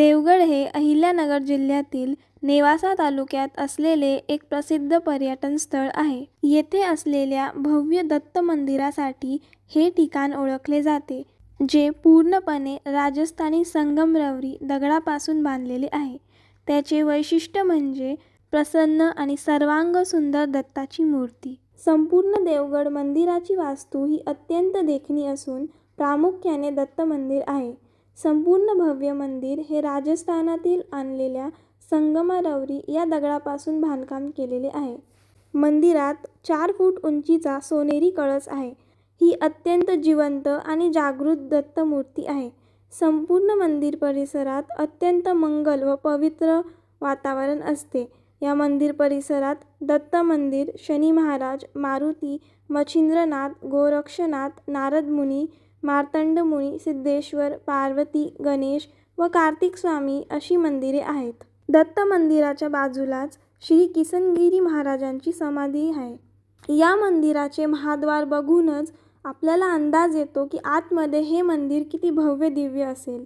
देवगड हे अहिल्यानगर जिल्ह्यातील नेवासा तालुक्यात असलेले एक प्रसिद्ध पर्यटन स्थळ आहे. येथे असलेल्या भव्य दत्त मंदिरासाठी हे ठिकाण ओळखले जाते जे पूर्णपणे राजस्थानी संगमरवरी दगडापासून बांधलेले आहे. त्याचे वैशिष्ट्य म्हणजे प्रसन्न आणि सर्वांग सुंदर दत्ताची मूर्ती. संपूर्ण देवगड मंदिराची वास्तू ही अत्यंत देखणी असून प्रामुख्याने दत्त मंदिर आहे. संपूर्ण भव्य मंदिर हे राजस्थानातील आणलेल्या संगमरवरी या दगडापासून बांधकाम केलेले आहे. मंदिरात चार फूट उंचीचा सोनेरी कळस आहे. ही अत्यंत जिवंत आणि जागृत दत्त मूर्ती आहे. संपूर्ण मंदिर परिसरात अत्यंत मंगल व पवित्र वातावरण असते. या मंदिर परिसरात दत्त मंदिर शनी महाराज मारुती मच्छिंद्रनाथ गोरक्षनाथ नारद मुनी मार्तंडमुनी सिद्धेश्वर पार्वती गणेश व कार्तिक स्वामी अशी मंदिरे आहेत. दत्त मंदिराच्या बाजूलाच श्री किसनगिरी महाराजांची समाधी आहे. या मंदिराचे महाद्वार बघूनच आपल्याला अंदाज येतो की आतमध्ये हे मंदिर किती भव्य दिव्य असेल.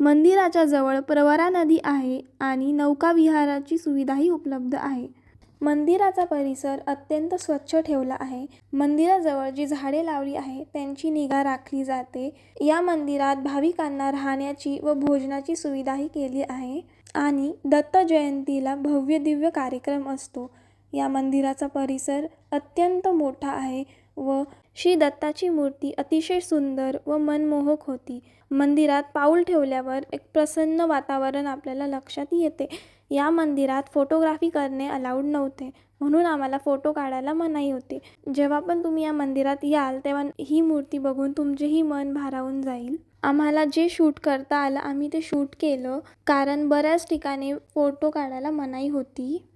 मंदिराच्या जवळ प्रवरा नदी आहे आणि नौकाविहाराची सुविधाही उपलब्ध आहे. मंदिराचा परिसर अत्यंत स्वच्छ ठेवला आहे. मंदिराजवळ जी झाडे लावली आहे त्यांची निगा राखली जाते. या मंदिरात भाविकांना राहण्याची व भोजनाची सुविधाही केली आहे. आणि दत्त जयंतीला भव्य दिव्य कार्यक्रम असतो. या मंदिराचा परिसर अत्यंत मोठा आहे व श्री दत्ताची मूर्ती अतिशय सुंदर व मनमोहक होती. मंदिरात पाऊल ठेवल्यावर एक प्रसन्न वातावरण आपल्याला लक्षात येते. या मंदिरात फोटोग्राफी करणे अलाउड नव्हते. म्हणून आम्हाला फोटो काढायला मनाई होती. जेव्हा पण तुम्ही या मंदिरात याल तेव्हा ही मूर्ती बघून तुमचेही मन भारावून जाईल. आम्हाला जे शूट करता आलं आम्ही ते शूट केलं. कारण बऱ्याच ठिकाणी फोटो काढायला मनाई होती.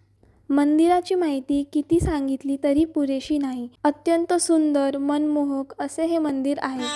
मंदिराची माहिती किती सांगितली तरी पुरेशी नाही. अत्यंत सुंदर मनमोहक असे हे मंदिर आहे.